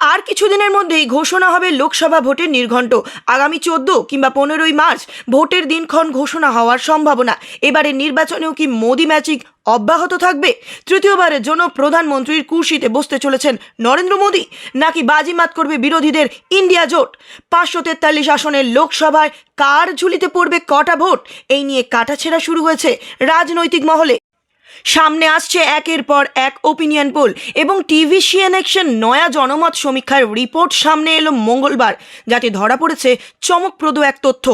আর কিছুদিনের মধ্যেই ঘোষণা হবে লোকসভা ভোটের নির্ঘণ্ট। আগামী চোদ্দ কিংবা পনেরোই মার্চ ভোটের দিনক্ষণ ঘোষণা হওয়ার সম্ভাবনা। এবারের নির্বাচনেও কি মোদি ম্যাজিক অব্যাহত থাকবে? তৃতীয়বারের জন্য প্রধানমন্ত্রীর কুর্সিতে বসতে চলেছেন নরেন্দ্র মোদী। নাকি বাজিমাত করবে বিরোধীদের ইন্ডিয়া জোট? পাঁচশো তেতাল্লিশ আসনের লোকসভায় কার ঝুলিতে পড়বে কটা ভোট? এই নিয়ে কাটাছেড়া শুরু হয়েছে রাজনৈতিক মহলে। সামনে আসছে একের পর এক ওপিনিয়ন পোল এবং টিভি সিএনএকশন নয়া জনমত সমীক্ষার রিপোর্ট সামনে এলো মঙ্গলবার, যাতে ধরা পড়েছে চমকপ্রদ এক তথ্য।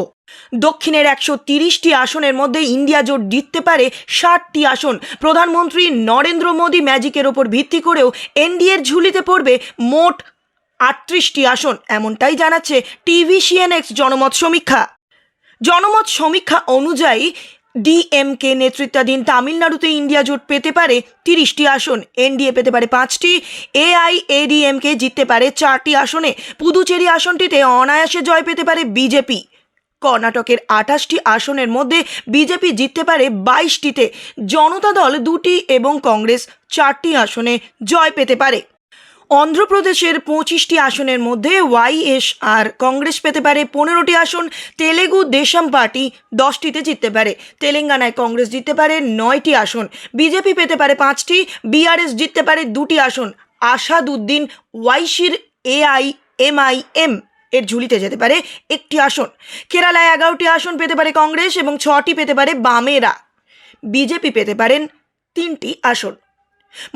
দক্ষিণের একশো তিরিশটি আসনের মধ্যে ইন্ডিয়া জোট জিততে পারে ষাটটি আসন। প্রধানমন্ত্রী নরেন্দ্র মোদী ম্যাজিকের ওপর ভিত্তি করেও এনডিএর ঝুলিতে পড়বে মোট আটত্রিশটি আসন, এমনটাই জানাচ্ছে টিভি সিএনএক্স জনমত সমীক্ষা। জনমত সমীক্ষা অনুযায়ী ডিএমকে নেতৃত্বাধীন তামিলনাড়ুতে ইন্ডিয়া জোট পেতে পারে তিরিশটি আসন, এনডিএ পেতে পারে পাঁচটি, এআইএডিএমকে জিততে পারে চারটি আসনে। পুদুচেরি আসনটিতে অনায়াসে জয় পেতে পারে বিজেপি। কর্ণাটকের আঠাশটি আসনের মধ্যে বিজেপি জিততে পারে বাইশটিতে। জনতা দল দুটি এবং কংগ্রেস চারটি আসনে জয় পেতে পারে। অন্ধ্রপ্রদেশের পঁচিশটি আসনের মধ্যে ওয়াইএস আর কংগ্রেস পেতে পারে পনেরোটি আসন, তেলেগু দেশম পার্টি দশটিতে জিততে পারে। তেলেঙ্গানায় কংগ্রেস জিততে পারে নয়টি আসন, বিজেপি পেতে পারে পাঁচটি, বিআরএস জিততে পারে দুটি আসন। আসাদুদ্দিন ওয়াইসির এআই এমআইএম এর ঝুলিতে যেতে পারে একটি আসন। কেরালায় এগারোটি আসন পেতে পারে কংগ্রেস এবং ছটি পেতে পারে বামেরা। বিজেপি পেতে পারেন তিনটি আসন।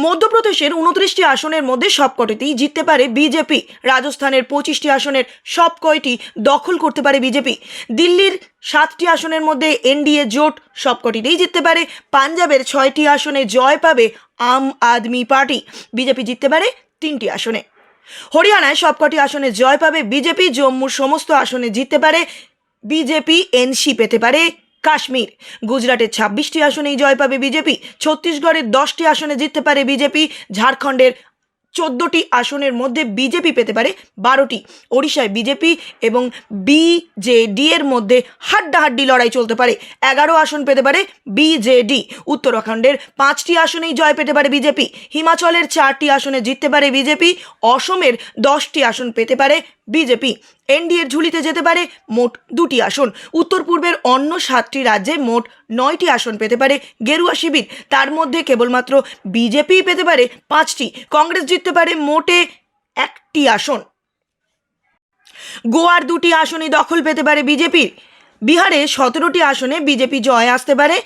মধ্যপ্রদেশের উনত্রিশটি আসনের মধ্যে সবকটিতেই জিততে পারে বিজেপি। রাজস্থানের পঁচিশটি আসনের সব কয়টি দখল করতে পারে বিজেপি। দিল্লির সাতটি আসনের মধ্যে এনডিএ জোট সবকটিতেই জিততে পারে। পাঞ্জাবের ছয়টি আসনে জয় পাবে আম আদমি পার্টি। বিজেপি জিততে পারে তিনটি আসনে। হরিয়ানায় সবকটি আসনে জয় পাবে বিজেপি। জম্মুর সমস্ত আসনে জিততে পারে বিজেপি। এনসি পেতে পারে কাশ্মীর। গুজরাটের ছাব্বিশটি আসনেই জয় পাবে বিজেপি। ছত্তিশগড়ের দশটি আসনে জিততে পারে বিজেপি। ঝাড়খণ্ডের চোদ্দোটি আসনের মধ্যে বিজেপি পেতে পারে বারোটি। ওড়িশায় বিজেপি এবং বিজেডি এর মধ্যে হাড্ডাহাড্ডি লড়াই চলতে পারে। এগারো আসন পেতে পারে বিজেডি উত্তরাখণ্ডের পাঁচটি আসনেই জয় পেতে পারে বিজেপি। হিমাচলের চারটি আসনে জিততে পারে বিজেপি। অসমের দশটি আসন পেতে পারে বিজেপি। এনডিএর ঝুলিতে যেতে পারে মোট দুটি আসন। উত্তর পূর্বের অন্য সাতটি রাজ্যে মোট নয়টি আসন পেতে পারে গেরুয়া শিবির। তার মধ্যে কেবলমাত্র বিজেপি পেতে পারে পাঁচটি। কংগ্রেস জিততে পারে মোটে একটি আসন। গোয়ার দুটি আসনই দখল পেতে পারে বিজেপির। বিহারে সতেরোটি আসনে বিজেপি জয় আসতে পারে।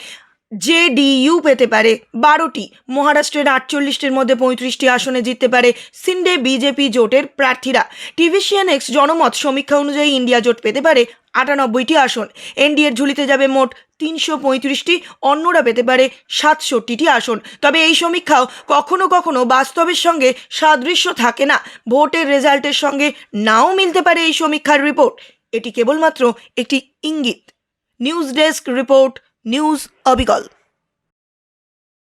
জেডিইউ পেতে পারে বারোটি। মহারাষ্ট্রের আটচল্লিশটির মধ্যে পঁয়ত্রিশটি আসনে জিততে পারে সিন্ডে বিজেপি জোটের প্রার্থীরা। টিভিশিয়ান এক্স জনমত সমীক্ষা অনুযায়ী ইন্ডিয়া জোট পেতে পারে আটানব্বইটি আসন। এনডিএর ঝুলিতে যাবে মোট তিনশো পঁয়ত্রিশটি, অন্যরা পেতে পারে সাতষট্টিটি আসন। তবে এই সমীক্ষাও কখনো কখনো বাস্তবের সঙ্গে সাদৃশ্য থাকে না। ভোটের রেজাল্টের সঙ্গে নাও মিলতে পারে এই সমীক্ষার রিপোর্ট। এটি কেবলমাত্র একটি ইঙ্গিত। নিউজ ডেস্ক রিপোর্ট নিউজ অবিকল